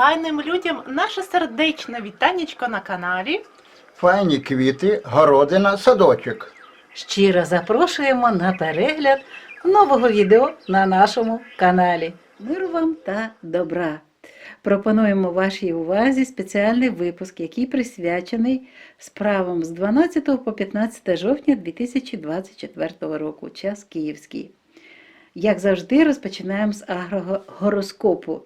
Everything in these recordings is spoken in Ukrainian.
файним людям наше сердечне вітанечко на каналі. Файні квіти, городина, садочок. Щиро запрошуємо на перегляд нового відео на нашому каналі. Миру вам та добра! Пропонуємо вашій увазі спеціальний випуск, який присвячений справам з 12 по 15 жовтня 2024 року, час київський. Як завжди, розпочинаємо з агрогороскопу.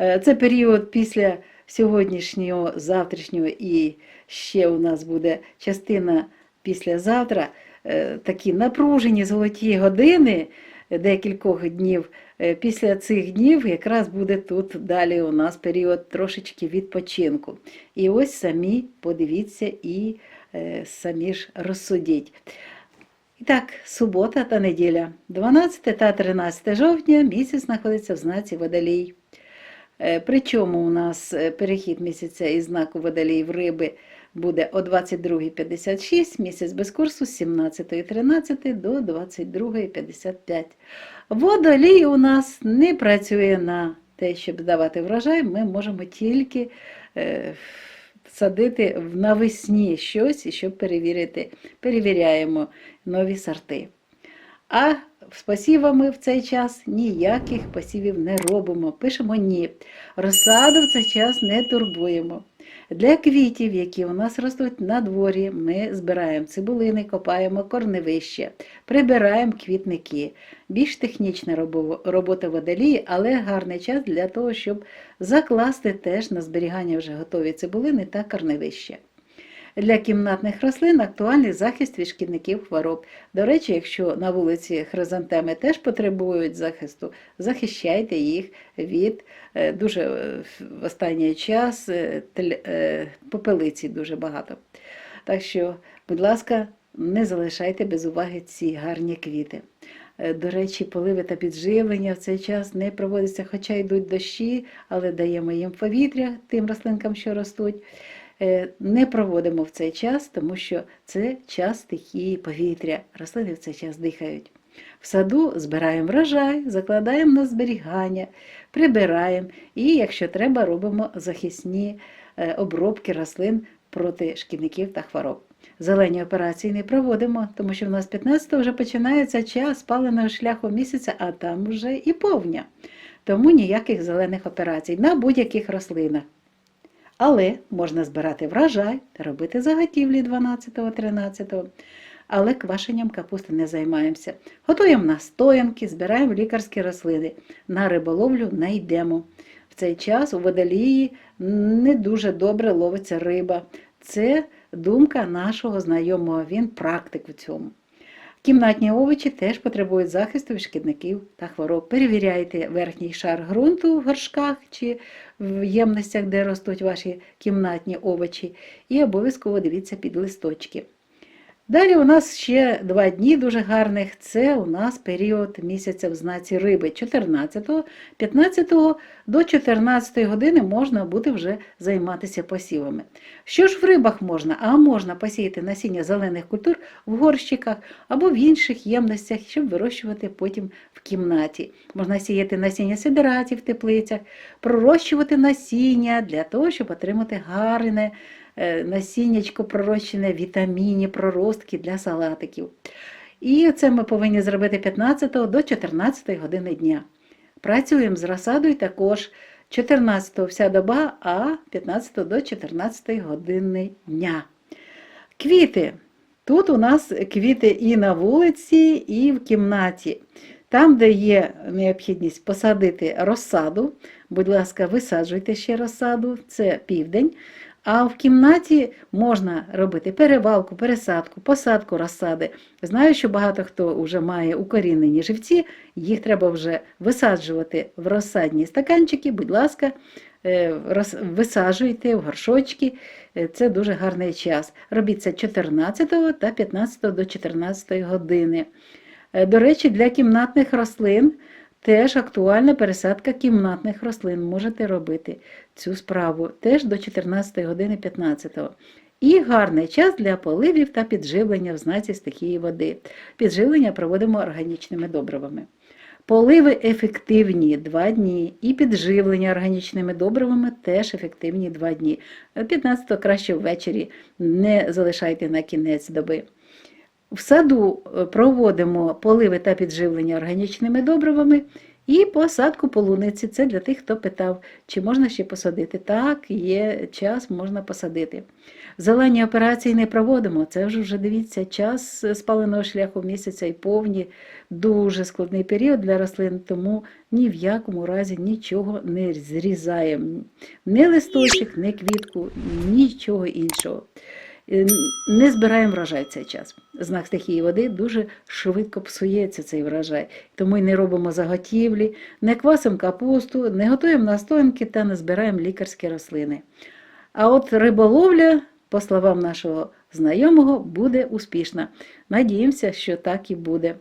Е, Це період після сьогоднішнього, завтрашнього і ще у нас буде частина післязавтра. Е, Такі напружені золоті години декількох днів. Е, Після цих днів якраз буде тут далі у нас період трошечки відпочинку. І ось самі подивіться і самі ж розсудіть. І так, субота та неділя, 12 та 13 жовтня місяць знаходиться в знаці Водолій. Е, Причому у нас е, перехід місяця із знаку Водолій в риби буде о 22.56, місяць без курсу з 17.13 до 22.55. Водолій у нас не працює на те, щоб здавати врожай, ми можемо тільки е, садити навесні щось, щоб перевірити. Перевіряємо нові сорти. А з посівами в цей час ніяких посівів не робимо. Пишемо ні. Розсаду в цей час не турбуємо. Для квітів, які у нас ростуть на дворі, ми збираємо цибулини, копаємо корневище, прибираємо квітники. Більш технічна робота водолії, але гарний час для того, щоб закласти теж на зберігання вже готові цибулини та корневище. Для кімнатних рослин актуальний захист від шкідників хвороб. До речі, якщо на вулиці хризантеми теж потребують захисту, захищайте їх від е, дуже е, в останній час е, попелиці дуже багато. Так що, будь ласка, не залишайте без уваги ці гарні квіти. До речі, поливи та підживлення в цей час не проводяться, хоча йдуть дощі, але даємо їм повітря тим рослинкам, що ростуть. Е, Не проводимо в цей час, тому що це час стихії повітря. Рослини в цей час дихають. В саду збираємо врожай, закладаємо на зберігання, прибираємо і, якщо треба, робимо захисні е, обробки рослин проти шкідників та хвороб. Зелені операції не проводимо, тому що в нас 15 вже починається час спаленого шляху місяця, а там вже і повня. Тому ніяких зелених операцій на будь-яких рослинах. Але можна збирати врожай робити заготівлі 12-13. Але квашенням капусти не займаємося. Готуємо настоянки, збираємо лікарські рослини. На риболовлю не йдемо. В цей час у водолії не дуже добре ловиться риба. Це думка нашого знайомого, він практик у цьому. Кімнатні овочі теж потребують захисту від шкідників та хвороб. Перевіряйте верхній шар ґрунту в горшках чи в ємностях, де ростуть ваші кімнатні овочі, і обов'язково дивіться під листочки. Далі у нас ще два дні дуже гарних. Це у нас період місяця в знаці риби 14, 15 до 14 години можна буде вже займатися посівами. Що ж в рибах можна? А можна посіяти насіння зелених культур в горщиках або в інших ємностях, щоб вирощувати потім в кімнаті. Можна сіяти насіння сидератів в теплицях, пророщувати насіння для того, щоб отримати гарне насіннячко пророщене, вітамінні, проростки для салатиків. І це ми повинні зробити 15 до 14 години дня. Працюємо з розсадою також 14 вся доба, а 15 до 14 години дня. Квіти. Тут у нас квіти і на вулиці, і в кімнаті. Там, де є необхідність посадити розсаду, будь ласка, висаджуйте ще розсаду, це південь. А в кімнаті можна робити перевалку, пересадку, посадку розсади. Знаю, що багато хто вже має укорінені живці, їх треба вже висаджувати в розсадні стаканчики. Будь ласка, е, висаджуйте в горшочки. Е, Це дуже гарний час. Робіть це 14 та 15 до 14 години. Е, До речі, для кімнатних рослин теж актуальна пересадка кімнатних рослин. Можете робити цю справу теж до 14 години 15. -го. І гарний час для поливів та підживлення в знаці стихії води. Підживлення проводимо органічними добривами. Поливи ефективні 2 дні, і підживлення органічними добривами теж ефективні 2 дні. 15 краще ввечері не залишайте на кінець доби. В саду е, проводимо поливи та підживлення органічними добривами і посадку полуниці. Це для тих, хто питав, чи можна ще посадити. Так, є час, можна посадити. Зелені операції не проводимо. Це вже вже дивіться, час спаленого шляху місяця і повні, дуже складний період для рослин, тому ні в якому разі нічого не зрізаємо. Ні листочок, ні квітку, нічого іншого. Е, Не збираємо врожай в цей час. Знак стихії води дуже швидко псується цей врожай. Тому й не робимо заготівлі, не квасимо капусту, не готуємо настоянки та не збираємо лікарські рослини. А от риболовля, по словам нашого знайомого, буде успішна. Надіємося, що так і буде.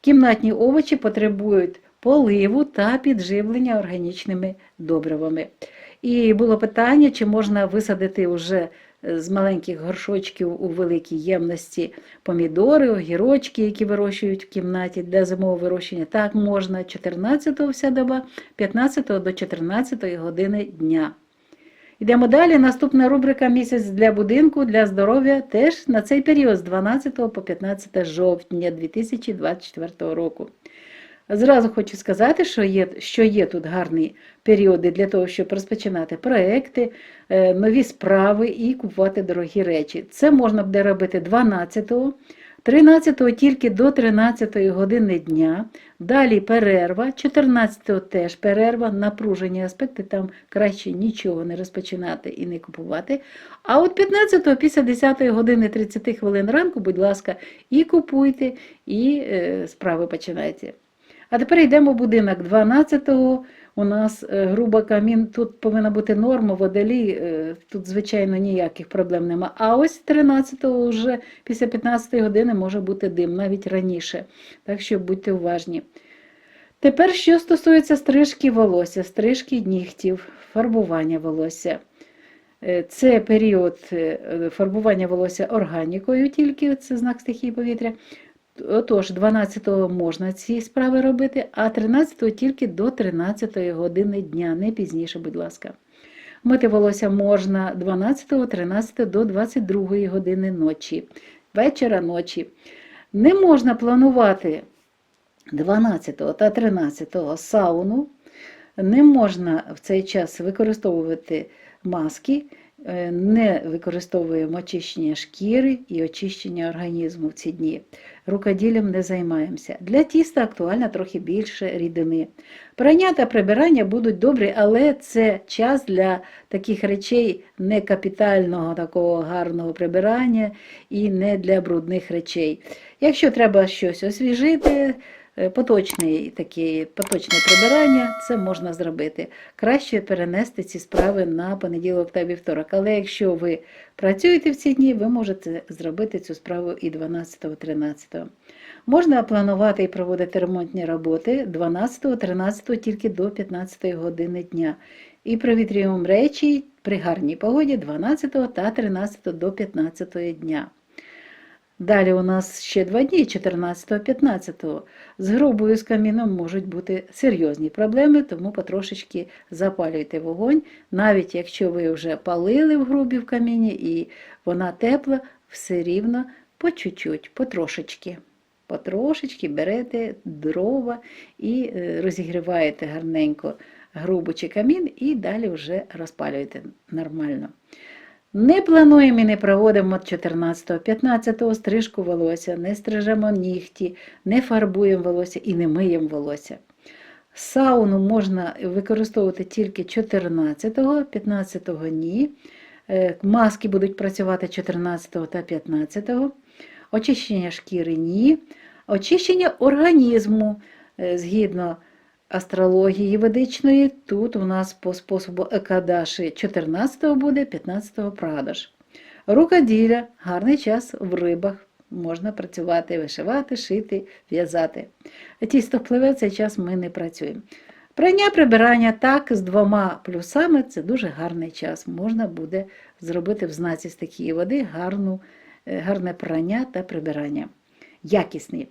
Кімнатні овочі потребують поливу та підживлення органічними добривами. І було питання, чи можна висадити вже з маленьких горшочків у великій ємності помідори, огірочки, які вирощують в кімнаті для зимового вирощення. Так можна 14-го вся доба, 15 до 14 години дня. Йдемо далі. Наступна рубрика Місяць для будинку для здоров'я теж на цей період з 12 по 15 жовтня 2024 року. Зразу хочу сказати, що є, що є тут гарні періоди для того, щоб розпочинати проекти, е, нові справи і купувати дорогі речі. Це можна буде робити 12-го, 13-го тільки до 13-ї години дня, далі перерва, 14-го теж перерва, напружені аспекти, там краще нічого не розпочинати і не купувати. А от 15-го після 10-ї години 30 хвилин ранку, будь ласка, і купуйте, і е, справи починайте. А тепер йдемо в будинок 12-го. У нас е, груба камін, тут повинна бути норма, водолій, е, тут, звичайно, ніяких проблем нема. А ось 13-го вже після 15-ї години може бути дим, навіть раніше. Так що будьте уважні. Тепер, що стосується стрижки волосся, стрижки нігтів, фарбування волосся. Е, Це період фарбування волосся органікою, тільки це знак стихії повітря. Отож, 12-го можна ці справи робити, а 13-го тільки до 13-ї години дня, не пізніше, будь ласка. Мити волосся можна 12-го, 13 до 22-ї години ночі, вечора ночі. Не можна планувати 12 та 13 сауну, не можна в цей час використовувати маски, е, не використовуємо очищення шкіри і очищення організму в ці дні. Рукоділлям не займаємося. Для тіста актуально трохи більше рідини. Прання та прибирання будуть добрі, але це час для таких речей не капітального такого гарного прибирання і не для брудних речей. Якщо треба щось освіжити, е, поточний, такі, поточне прибирання, це можна зробити. Краще перенести ці справи на понеділок та вівторок. Але якщо ви працюєте в ці дні, ви можете зробити цю справу і 12-13. Можна планувати і проводити ремонтні роботи 12-13 тільки до 15 години дня. І провітрюємо речі при гарній погоді 12 та 13 до 15 дня. Далі у нас ще два дні, 14-15. З грубою з каміном можуть бути серйозні проблеми, тому потрошечки запалюйте вогонь. Навіть якщо ви вже палили в грубі в каміні і вона тепла, все рівно по чуть-чуть, потрошечки. Потрошечки берете дрова і е, розігріваєте гарненько грубу чи камін, і далі вже розпалюєте нормально. Не плануємо і не проводимо 14-15 стрижку волосся, не стрижемо нігті, не фарбуємо волосся і не миємо волосся. Сауну можна використовувати тільки 14-го, 15-го ні. Е, Маски будуть працювати 14 та 15. Очищення шкіри ні. Очищення організму е, згідно астрології ведичної. Тут у нас по способу Екадаші 14 буде, 15 продаж. Рукоділля, гарний час в рибах. Можна працювати, вишивати, шити, в'язати. Тісто пливе, в цей час ми не працюємо. Прання прибирання так, з двома плюсами це дуже гарний час. Можна буде зробити в знаці стихії води гарну, е, гарне прання та прибирання. Якісні.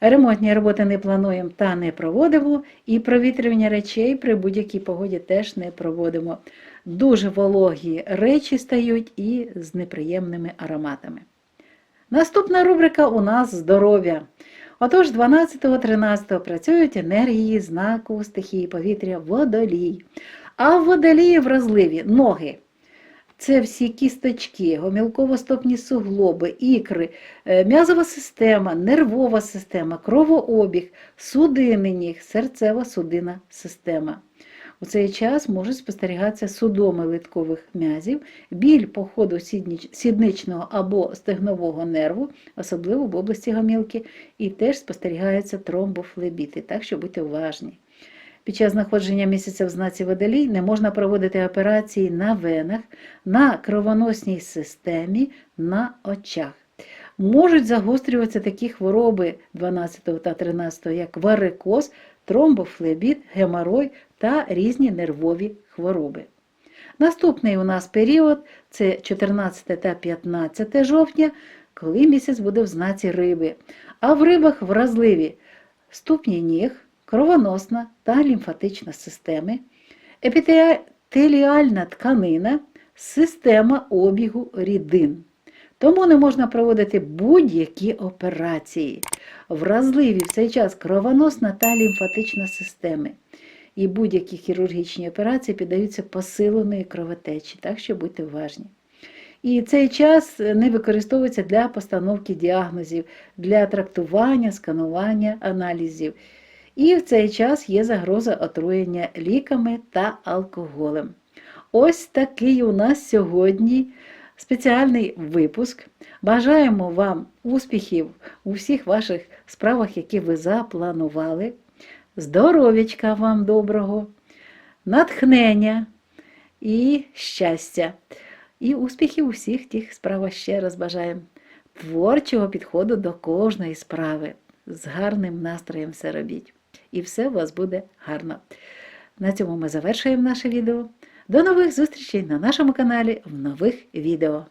Ремонтні роботи не плануємо та не проводимо, і провітрювання речей при будь-якій погоді теж не проводимо. Дуже вологі речі стають і з неприємними ароматами. Наступна рубрика у нас здоров'я. Отож, 12-13 працюють енергії знаку стихії повітря водолій. А в водолії вразливі ноги. Це всі кісточки, гомілково-стопні суглоби, ікри, е, м'язова система, нервова система, кровообіг, судинний ніг, серцево-судинна система. У цей час можуть спостерігатися судоми литкових м'язів, біль по ходу сідничного або стегнового нерву, особливо в області гомілки, і теж спостерігаються тромбофлебіти, так що будьте уважні. Під час знаходження місяця в знаці водолій не можна проводити операції на венах, на кровоносній системі, на очах. Можуть загострюватися такі хвороби 12 та 13, як варикоз, тромбофлебіт, геморой та різні нервові хвороби. Наступний у нас період це 14 та 15 жовтня, коли місяць буде в знаці риби. А в рибах вразливі ступні ніг, кровоносна та лімфатична системи, епітеліальна тканина, система обігу рідин. Тому не можна проводити будь-які операції. Вразливі в цей час кровоносна та лімфатична системи. І будь-які хірургічні операції піддаються посиленої кровотечі, так що будьте уважні. І цей час не використовується для постановки діагнозів, для трактування, сканування аналізів. І в цей час є загроза отруєння ліками та алкоголем. Ось такий у нас сьогодні спеціальний випуск. Бажаємо вам успіхів у всіх ваших справах, які ви запланували. Здоров'ячка вам доброго, натхнення і щастя. І успіхів у всіх тих справах ще раз бажаємо. Творчого підходу до кожної справи. З гарним настроєм все робіть. І все у вас буде гарно. На цьому ми завершуємо наше відео. До нових зустрічей на нашому каналі в нових відео.